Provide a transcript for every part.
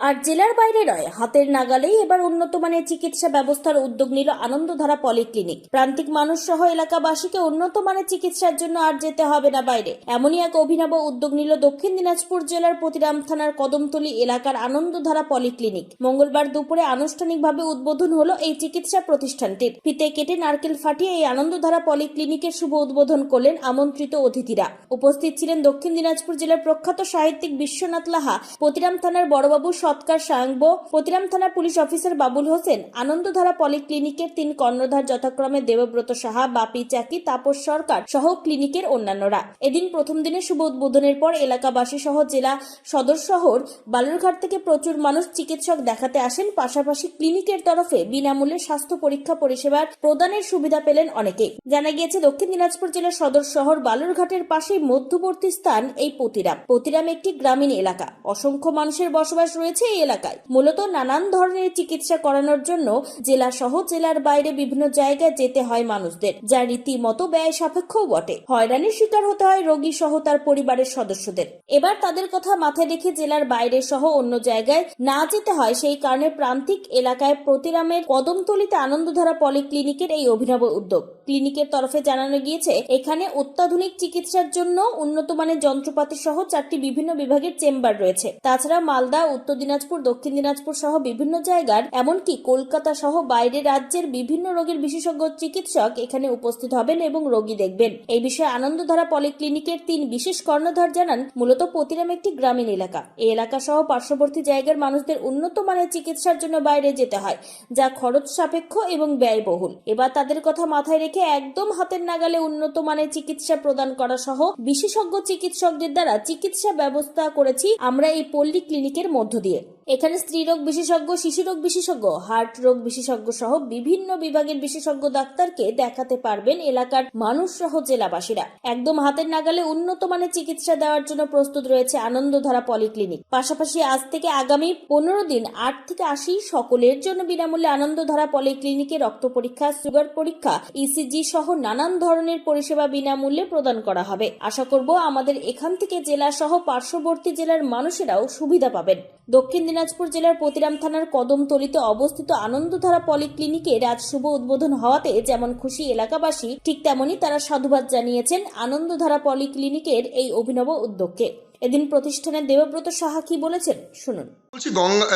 আর জেলার বাইরে নয়, হাতের নাগালেই এবার উন্নত মানের চিকিৎসা ব্যবস্থার উদ্যোগ নিল আনন্দধারা পলিক্লিনিক। প্রান্তিক মানুষ সহ এলাকাবাসীকে উন্নত মানের চিকিৎসার জন্য আর যেতে হবে না বাইরে। এমনই এক অভিনব উদ্যোগ নিল দক্ষিণ দিনাজপুর জেলার প্রতিরাম থানার কদমতলী এলাকার আনন্দধারা পলিক্লিনিক। মঙ্গলবার দুপুরে আনুষ্ঠানিকভাবে উদ্বোধন হলো এই চিকিৎসা প্রতিষ্ঠানটির। ফিতে কেটে নারকেল ফাটিয়ে এই আনন্দধারা পলিক্লিনিকের শুভ উদ্বোধন করলেন আমন্ত্রিত অতিথিরা। উপস্থিত ছিলেন দক্ষিণ দিনাজপুর জেলার প্রখ্যাত সাহিত্যিক বিশ্বনাথ লাহা, প্রতিরাম থানার বড়বাবু সৎকার সাংব। প্রতিরাম থানার পুলিশ অফিসার বাবুল হোসেন, আনন্দধারা পলিক্লিনিকের তিন কর্ণধার যথাক্রমে দেবব্রত সাহা, বাপি চাকি, তাপস সরকার সহ ক্লিনিকের অন্যান্যরা। এদিন প্রথম দিনে শুভ উদ্বোধনের পর এলাকাবাসী সহ জেলা সদর শহর বালুরঘাট থেকে প্রচুর মানুষ চিকিৎসক দেখাতে আসেন। পাশাপাশি ক্লিনিকের তরফে বিনামূল্যে স্বাস্থ্য পরীক্ষা পরিষেবার প্রদানের সুবিধা পেলেন অনেকেই জানা গিয়েছে, দক্ষিণ দিনাজপুর জেলার সদর শহর বালুরঘাটের পাশেই মধ্যবর্তী স্থান এই পতিরাম পতিরাম একটি গ্রামীণ এলাকা। অসংখ্য মানুষের বসবাস রয়েছে। এই এলাকায়। মূলত নানান ধরনের চিকিৎসা করানোর জন্য জেলা সহ জেলার বাইরে বিভিন্ন জায়গায় যেতে হয় মানুষদের, যা রীতিমতো ব্যয় সাপেক্ষও বটে। হয়রানির শিকার হতে হয় রোগী সহ তার পরিবারের সদস্যদের। এবার তাদের কথা মাথায় রেখে জেলার বাইরে সহ অন্য জায়গায় না যেতে হয়, সেই কারণে প্রান্তিক এলাকায় প্রতিরামের কদমতলিতে আনন্দধারা পলিক্লিনিকের এই অভিনব উদ্যোগ। ক্লিনিকের তরফে জানানো গিয়েছে, এখানে অত্যাধুনিক চিকিৎসার জন্য উন্নত মানের যন্ত্রপাতি সহ চারটি বিভিন্ন বিভাগের চেম্বার রয়েছে। তাছাড়া মালদা, উত্তর দিনাজপুর, দক্ষিণ দিনাজপুর সহ বিভিন্ন জায়গার, এমনকি কলকাতা সহ বাইরের রাজ্যের বিভিন্ন রোগের বিশেষজ্ঞ চিকিৎসক এখানে উপস্থিত হবেন এবং রোগী দেখবেন। এই বিষয়ে আনন্দধারা পলিক্লিনিকের তিন বিশেষ কর্ণধার জানান, মূলত প্রতিরাম একটি গ্রামীণ এলাকা। এই এলাকা সহ পার্শ্ববর্তী জায়গার মানুষদের উন্নত মানের চিকিৎসার জন্য বাইরে যেতে হয়, যা খরচ সাপেক্ষ এবং ব্যয়বহুল। এবার তাদের কথা মাথায় রেখে একদম হাতের নাগালে উন্নত মানের চিকিৎসা প্রদান করা সহ বিশেষজ্ঞ চিকিৎসকদের দ্বারা চিকিৎসা ব্যবস্থা করেছি আমরা এই পল্লী ক্লিনিকের মধ্য দিয়ে। এখানে স্ত্রীরোগ বিশেষজ্ঞ শিশুরোগ বিশেষজ্ঞ, হার্ট রোগ বিশেষজ্ঞ সহ বিভিন্ন বিভাগের বিশেষজ্ঞ ডাক্তারকে দেখাতে পারবেন এলাকার মানুষ সহ জেলাবাসীরা। একদম হাতের নাগালে উন্নত মানের চিকিৎসা দেওয়ার জন্য প্রস্তুত রয়েছে আনন্দধারা পলিক্লিনিক। পাশাপাশি আজ থেকে আগামী পনেরো দিন আট থেকে আশি সকলের জন্য বিনামূল্যে আনন্দধারা পলিক্লিনিকে রক্ত পরীক্ষা, সুগার পরীক্ষা ইসিজি সহ নানান ধরনের পরিষেবা বিনামূল্যে প্রদান করা হবে। আশা করব আমাদের এখান থেকে জেলা সহ পার্শ্ববর্তী জেলার মানুষেরাও সুবিধা পাবেন। দক্ষিণ দিনাজপুর জেলার প্রতিরাম থানার কদমতলিতে অবস্থিত আনন্দধারা পলিক্লিনিকের আজ শুভ উদ্বোধন হওয়াতে যেমন খুশি এলাকাবাসী, ঠিক তেমনি তারা সাধুবাদ জানিয়েছেন আনন্দধারা পলিক্লিনিকের এই অভিনব উদ্যোগকে। এদিন প্রতিষ্ঠানের দেবব্রত সাহা কি বলেছেন, শুনুন। বলছি গঙ্গা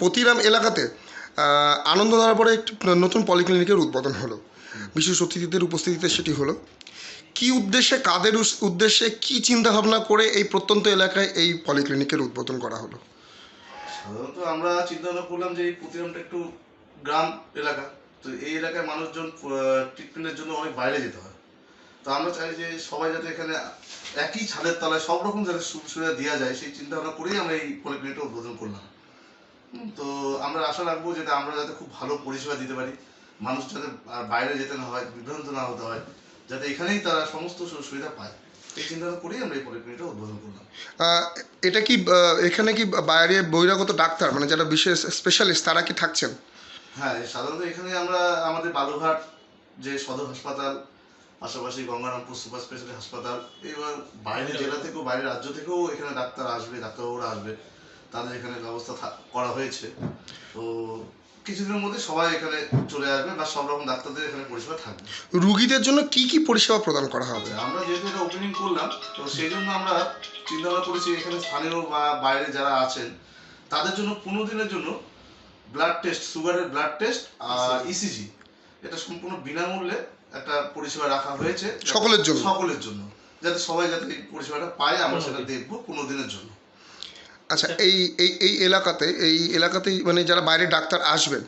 প্রতিরাম এলাকাতে আনন্দধারা পরে একটি নতুন পলিক্লিনিকের উদ্বোধন হলো। বিশেষ অতিথিদের উপস্থিতিতে সেটি হলো। কি উদ্দেশ্যে, কাদের উদ্দেশ্যে, কি চিন্তা ভাবনা করে এই প্রত্যন্ত এলাকায় এই পলিক্লিনিকের উদ্বোধন করা হলো? সাধারণত আমরা চিন্তা ভাবনা করলাম যে এই প্রতিরামটা একটু গ্রাম এলাকা তো এই এলাকায় মানুষজন ট্রিটমেন্টের জন্য অনেক বাইরে যেতে হয়। তো আমরা চাই যে সবাই যাতে এখানে একই ছাদের তলায় সব রকম যাতে সুযোগ সুবিধা দেওয়া যায় সেই চিন্তা ভাবনা করেই আমরা এই পলিক্লিনিকটা উদ্বোধন করলাম। তো আমরা আশা রাখব যাতে আমরা যাতে খুব ভালো পরিষেবা দিতে পারি মানুষ যাতে আর বাইরে যেতে না হয় বিভ্রান্ত না হতে হয় যাতে এখানেই তারা সমস্ত সুযোগ সুবিধা পায়। এই করেই আমরা এই পলিক্লিনিকটা উদ্বোধন করলাম। এটা কি এখানে কি বাইরে বহিরাগত ডাক্তার মানে যারা বিশেষ স্পেশালিস্ট তারা কি থাকছেন? হ্যাঁ সাধারণত এখানে আমরা আমাদের বালুরঘাট যে সদর হাসপাতাল পাশাপাশি গঙ্গারামপুর সুপার স্পেশালিটি হাসপাতাল এবার বাইরের জেলা থেকেও বাইরের রাজ্য থেকেও এখানে ডাক্তার আসবে ডাক্তারবাবুরা আসবে তাদের এখানে ব্যবস্থা করা হয়েছে। তো কিছুদিনের মধ্যে সবাই এখানে চলে আসবে বা সব রকম ডাক্তারদের এখানে পরিষেবা থাকবে। রুগীদের জন্য কি কি পরিষেবা প্রদান করা হবে? আমরা যেহেতু এটা ওপেনিং করলাম তো সেই জন্য আমরা চিন্তা ভাবনা করেছি এখানে স্থানীয় বা বাইরে যারা আছেন তাদের জন্য পনেরো দিনের জন্য ব্লাড টেস্ট সুগারের ব্লাড টেস্ট আর ইসিজি এটা সম্পূর্ণ বিনামূল্যে একটা পরিষেবা রাখা হয়েছে। সকলের জন্য? সকলের জন্য। যাতে সবাই যাতে এই পরিষেবাটা পায় আমরা সেটা দেখব পনেরো দিনের জন্য। আচ্ছা এই এই এই এলাকাতে এই এলাকাতেই মানে যারা বাইরে ডাক্তার আসবেন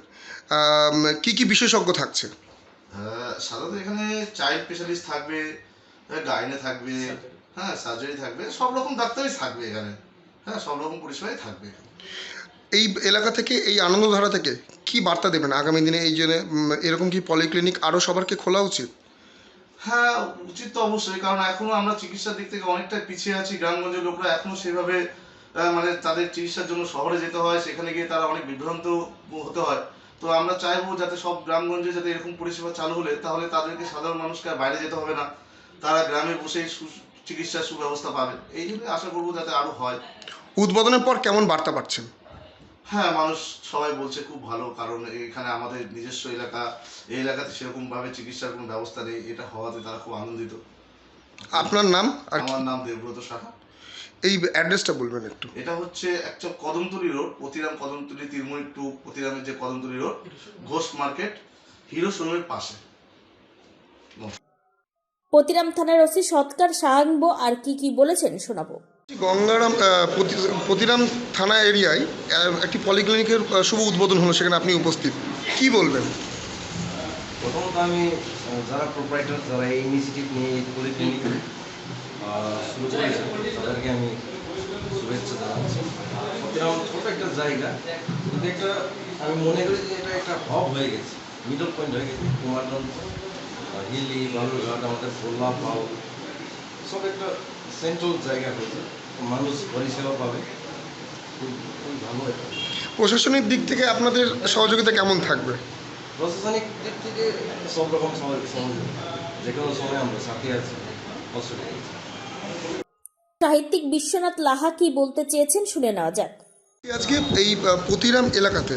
কি কি বিশেষজ্ঞ থাকছে? আহ, সাধারণত এখানে চাইল্ড স্পেশালিস্ট থাকবে গাইনে থাকবে হ্যাঁ সার্জারি থাকবে সব রকম ডাক্তারই থাকবে এখানে। হ্যাঁ সব রকম পরিষেবাই থাকবে এই এলাকা থেকে এই আনন্দধারা থেকে কি বার্তা দেবেন আগামী দিনে এই জন্য? এরকম কি পলিক্লিনিক আরও সবারকে খোলা উচিত? হ্যাঁ উচিত তো অবশ্যই কারণ এখনও আমরা চিকিৎসার দিক থেকে অনেকটা পিছিয়ে আছি। গ্রামগঞ্জের লোকরা এখনও সেভাবে মানে তাদের চিকিৎসার জন্য শহরে যেতে হয় সেখানে গিয়ে তারা অনেক বিভ্রান্ত হতে হয়। তো আমরা চাইব যাতে সব গ্রামগঞ্জে যাতে এরকম পরিষেবা চালু হলে তাহলে তাদেরকে সাধারণ মানুষকে আর বাইরে যেতে হবে না। তারা গ্রামে বসেই চিকিৎসার সুব্যবস্থা পাবে। এই জন্য আশা করব যাতে আরও হয়। উদ্বোধনের পর কেমন বার্তা পাচ্ছেন? হ্যাঁ মানুষ সবাই বলছে খুব ভালো কারণ এখানে আমাদের নিজস্ব এলাকা। এই এলাকাতে সেরকমভাবে চিকিৎসার কোনো ব্যবস্থা নেই। এটা হওয়াতে তারা খুব আনন্দিত। আপনার নাম আমার নাম দেবব্রত সাহা। এই অ্যাড্রেসটা বলবেন একটু। এটা হচ্ছে একটা কদমতলি রোড প্রতিরাম কদমতলি তিরমুড়ি টু প্রতিরামের যে Kadamtali road Ghosh market Hero শোরুমের পাশে। পতিরাম থানার ওসি সৎকার সাহাঙ্ব আর কি কি বলেছেন শোনাবো। গঙ্গারাম প্রতিরাম থানা এরিয়ায় একটি পলিক্লিনিকের শুভ উদ্বোধন হলো সেখানে আপনি উপস্থিত। কি বলবেন? প্রথমত আমি যারা প্রোপ্রাইটার যারা এই ইনিশিয়েটিভ নিয়ে এই পলিক্লিনিক শুরু করেছে তাদেরকে আমি শুভেচ্ছা জানাচ্ছি। এরকম ছোট একটা জায়গা কিন্তু একটা আমি মনে করি যে এটা একটা হব হয়ে গেছে মিডল পয়েন্ট হয়ে গেছে কুমারগঞ্জ হিলি বালুরঘাট আমাদের গোল্লা পাও সব একটা সেন্ট্রাল জায়গা হয়েছে। মানুষ পরিষেবা পাবে। খুব ভালো এটা প্রশাসনিক দিক থেকে আপনাদের সহযোগিতা কেমন থাকবে? প্রশাসনিক দিক থেকে সব রকম সহযোগ সহযোগ। যে কোনো সময় আমরা সাথে আছি অসুবিধা সাহিত্যিক বিশ্বনাথ লাহা কি বলতে চেয়েছেন শুনে নেওয়া যাক। আজকে এই প্রতিরাম এলাকাতে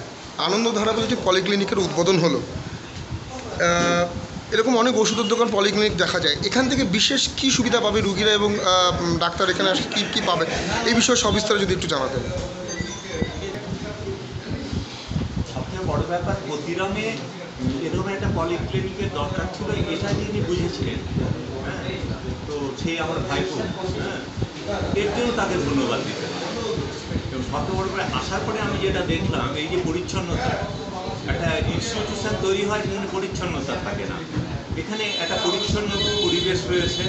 আনন্দধারা বলে একটি পলিক্লিনিকের উদ্বোধন হলো। এরকম অনেক ওষুধের দোকান পলিক্লিনিক দেখা যায়। এখান থেকে বিশেষ কি সুবিধা পাবে রুগীরা এবং ডাক্তার এখানে আসলে কী কী পাবে? এই বিষয়ে সবিস্তারে যদি একটু জানাতেন। বড় ব্যাপার প্রতিরামে এরকম একটা পলিক্লিনিকের দরকার ছিল এটা যিনি বুঝেছিলেন। সেই আমার ভাইপো। এর জন্য তাকে ধন্যবাদ দিতে এবং সবচেয়ে বড় করে আসার পরে আমি যেটা দেখলাম, এই যে পরিচ্ছন্নতা, একটা ইনস্টিটিউশন তৈরি হয় যেখানে পরিচ্ছন্নতা থাকে না। এখানে একটা পরিচ্ছন্ন পরিবেশ রয়েছে।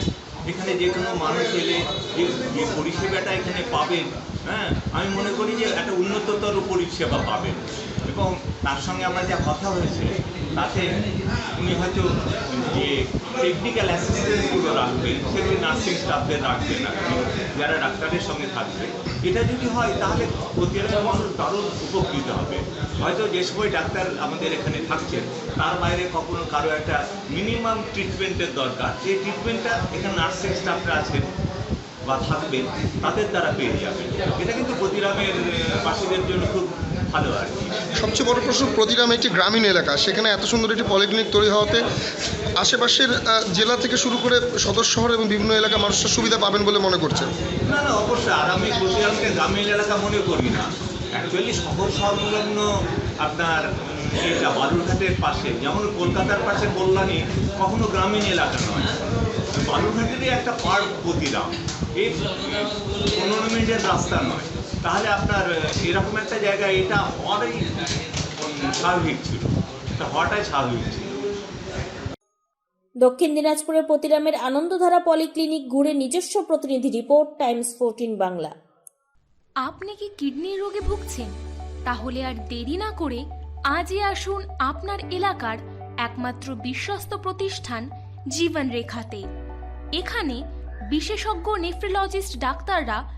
এখানে যে কোনো মানুষ এলে যে যে পরিষেবাটা এখানে পাবেন হ্যাঁ আমি মনে করি যে একটা উন্নততর পরিষেবা পাবেন। এবং তার সঙ্গে আমার যা কথা হয়েছে তাতে উনি হয়তো যে টেকনিক্যাল অ্যাসিস্ট্যান্টগুলো রাখবেন, সেগুলি নার্সিং স্টাফদের রাখবেন যারা ডাক্তারের সঙ্গে থাকবে। এটা যদি হয়, তাহলে প্রতিটা মানুষ দারুণ উপকৃত হবে। হয়তো যে সময় ডাক্তার আমাদের এখানে থাকছেন, তার বাইরে কখনো কারও একটা মিনিমাম ট্রিটমেন্টের দরকার। যে ট্রিটমেন্টটা এখানে নার্সিং স্টাফরা আছেন বা থাকবেন, তাদের দ্বারা পেয়ে যাবেন। এটা কিন্তু প্রতিরামের বাসীদের জন্য খুব ভালো আর কি। সবচেয়ে বড় প্রশ্ন প্রতিরাম একটি গ্রামীণ এলাকা সেখানে এত সুন্দর একটি পলিক্লিনিক তৈরি হওয়াতে আশেপাশের জেলা থেকে শুরু করে সদর শহর এবং বিভিন্ন এলাকা মানুষের সুবিধা পাবেন বলে মনে করছেন। না না অবশ্যই আর আমি প্রতিরামকে গ্রামীণ এলাকা মনে করি না। অ্যাকচুয়ালি শহর সংলগ্ন আপনার এটা বালুরঘাটের পাশে যেমন কলকাতার পাশে কল্যাণী কখনো গ্রামীণ এলাকা নয়। বালুরঘাটেরই একটা পার্ক প্রতিরাম এই পনেরো মিনিটের রাস্তা নয়। তাহলে আপনার এরকম একটা জায়গা এটা হওয়াটাই উম, স্বাভাবিক ছিল। এটা হওয়াটাই স্বাভাবিক ছিল। দক্ষিণ দিনাজপুরের প্রতিরামের আনন্দধারা পলিক্লিনিক ঘুরে নিজস্ব প্রতিনিধি রিপোর্ট টাইমস ফোরটিন বাংলা। আপনি কি কিডনির রোগে ভুগছেন? তাহলে আর দেরি না করে আজই আসুন আপনার এলাকার একমাত্র বিশ্বস্ত প্রতিষ্ঠান জীবন রেখাতে এখানে বিশেষজ্ঞ নেফ্রোলজিস্ট ডাক্তাররা